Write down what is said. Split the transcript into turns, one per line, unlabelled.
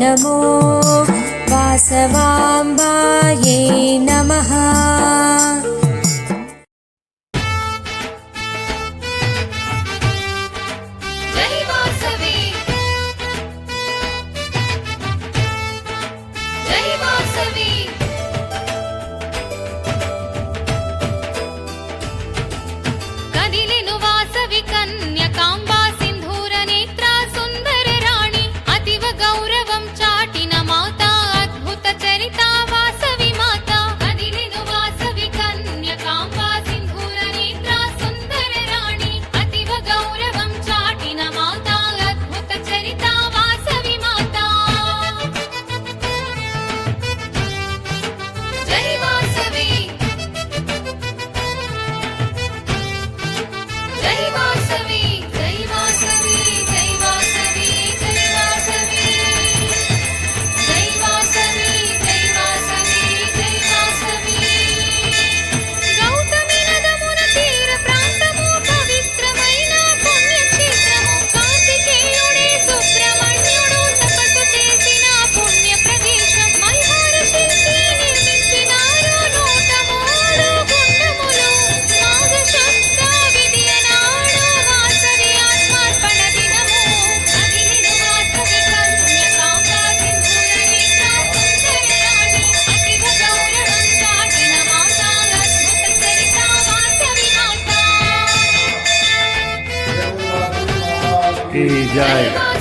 नमो वासवाम्बायै नमः।
కదిలిను వాసవి
కన్య যায়।